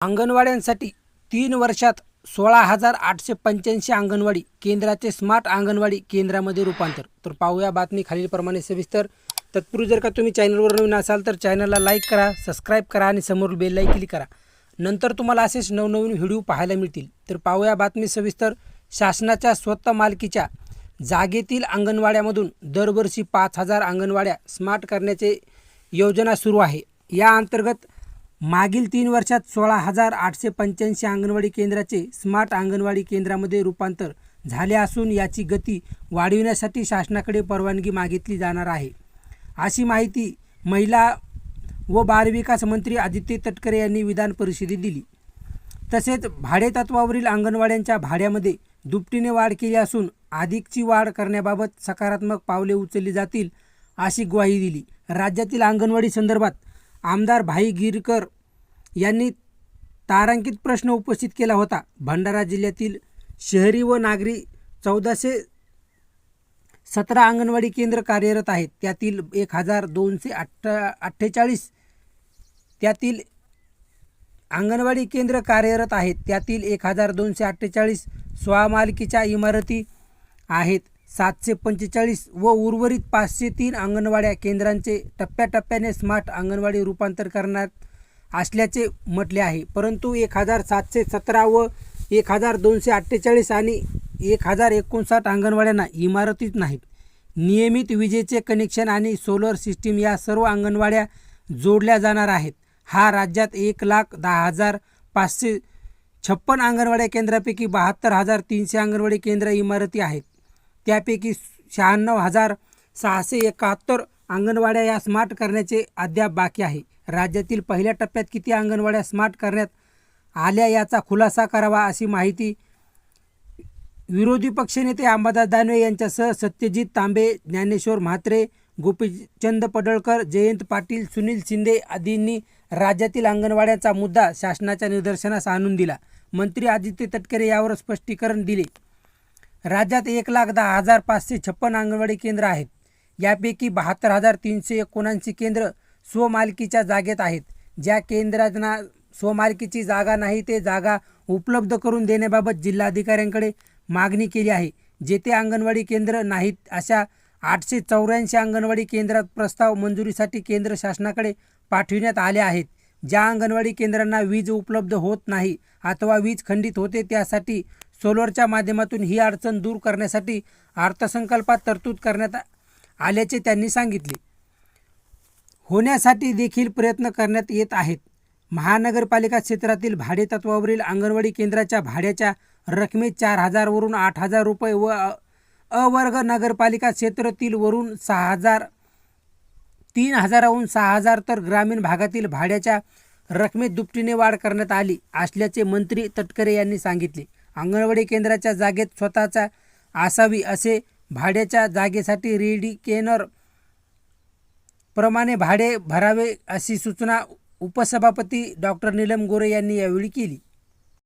अंगणवाड्यांसाठी तीन वर्षात सोळा हजार आठशे पंच्याऐंशी अंगणवाडी केंद्राचे स्मार्ट अंगणवाडी केंद्रामध्ये रूपांतर. तर पाहूया बातमी खालीलप्रमाणे सविस्तर. तत्पूर्वी जर का तुम्ही चॅनलवर नवीन असाल तर चॅनलला लाईक करा सबस्क्राईब करा आणि समोर बेललाही क्लिक करा. नंतर तुम्हाला असेच नवनवीन व्हिडिओ पाहायला मिळतील. तर पाहूया बातमी सविस्तर. शासनाच्या स्वतः मालकीच्या जागेतील अंगणवाड्यामधून दरवर्षी पाच हजार अंगणवाड्या स्मार्ट करण्याचे योजना सुरू आहे. या अंतर्गत मागील तीन वर्षात सोळा हजार आठशे पंच्याऐंशी अंगणवाडी केंद्राचे स्मार्ट अंगणवाडी केंद्रामध्ये रूपांतर झाले असून याची गती वाढविण्यासाठी शासनाकडे परवानगी मागितली जाणार आहे. अशी माहिती महिला व बालविकास मंत्री आदित्य तटकरे यांनी विधान परिषदेत दिली. तसेच भाडेतत्वावरील अंगणवाड्यांच्या भाड्यामध्ये दुपटीने वाढ केली असून अधिकची वाढ करण्याबाबत सकारात्मक पावले उचलली जातील अशी ग्वाही दिली. राज्यातील अंगणवाडी संदर्भात आमदार भाई गिरकर यांनी तारांकित प्रश्न उपस्थित केला होता. भंडारा जिल्ह्यातील शहरी व नागरी चौदाशे सतरा अंगणवाडी केंद्र कार्यरत आहेत. त्यातील एक हजार दोनशे अठ्ठा अठ्ठेचाळीस त्यातील अंगणवाडी केंद्र कार्यरत आहेत. त्यातील एक हजार दोनशे अठ्ठेचाळीस स्वमालकीच्या इमारती आहेत. सातशे पंचेचाळीस व उर्वरित पाचशे तीन अंगणवाड्या केंद्रांचे टप्प्याटप्प्याने स्मार्ट अंगणवाडी रूपांतर करण्यात असल्याचे म्हटले आहे. परंतु एक हजार सातशे सतरा व एक हजार दोनशे अठ्ठेचाळीस आणि एक हजार एकोणसाठ अंगणवाड्यांना इमारतीच नाहीत. नियमित विजेचे कनेक्शन आणि सोलर सिस्टीम या सर्व अंगणवाड्या जोडल्या जाणार आहेत. हा राज्यात एक लाख दहा हजार पाचशे छप्पन अंगणवाड्या केंद्रापैकी बहात्तर हजार तीनशे अंगणवाडी केंद्र इमारती आहेत. त्यापैकी शहाण्णव हजार सहाशे एकाहत्तर अंगणवाड्या या स्मार्ट करण्याचे अद्याप बाकी आहे. राज्यातील पहिल्या टप्प्यात किती अंगणवाड्या स्मार्ट करण्यात आल्या याचा खुलासा करावा अशी माहिती विरोधी पक्षनेते अंबादास दानवे यांच्यासह सत्यजित तांबे ज्ञानेश्वर म्हात्रे गोपीचंद पडळकर जयंत पाटील सुनील शिंदे आदींनी राज्यातील अंगणवाड्याचा मुद्दा शासनाच्या निदर्शनास आणून दिला. मंत्री आदित्य तटकरे यावर स्पष्टीकरण दिले. राज्यात एक लाख दहा हजार पाचशे छप्पन अंगणवाडी केंद्र आहेत. यापैकी बहात्तर हजार तीनशे एकोणऐंशी केंद्र स्वमालकीच्या जागेत आहेत. ज्या केंद्रांना स्वमालकीची जागा नाही ते जागा उपलब्ध करून देण्याबाबत जिल्हाधिकाऱ्यांकडे मागणी केली आहे. जेथे अंगणवाडी केंद्र नाहीत अशा आठशे चौऱ्याऐंशी अंगणवाडी केंद्रात प्रस्ताव मंजुरीसाठी केंद्र शासनाकडे पाठविण्यात आले आहेत. ज्या अंगणवाडी केंद्रांना वीज उपलब्ध होत नाही अथवा वीज खंडित होते त्यासाठी सोलरच्या माध्यमातून ही अडचण दूर करण्यासाठी अर्थसंकल्पात तरतूद करण्यात आल्याचे त्यांनी सांगितले. होण्यासाठी देखील प्रयत्न करण्यात येत आहेत. महानगरपालिका क्षेत्रातील भाडेतत्वावरील अंगणवाडी केंद्राच्या भाड्याच्या रकमेत चार हजारवरून आठ हजार रुपये व अवर्ग नगरपालिका क्षेत्रातील वरून सहा हजार तीन हजाराहून सहा हजार तर ग्रामीण भागातील भाड्याच्या रकमेत दुपटीने वाढ करण्यात आली असल्याचे मंत्री तटकरे यांनी सांगितले. अंगणवाडी केंद्राच्या जागेत स्वतःचा असावी असे भाड्याच्या जागेसाठी रेडिकेनर प्रमाणे भाडे भरावे अशी सूचना उपसभापती डॉक्टर नीलम गोरे यांनी यावेळी केली.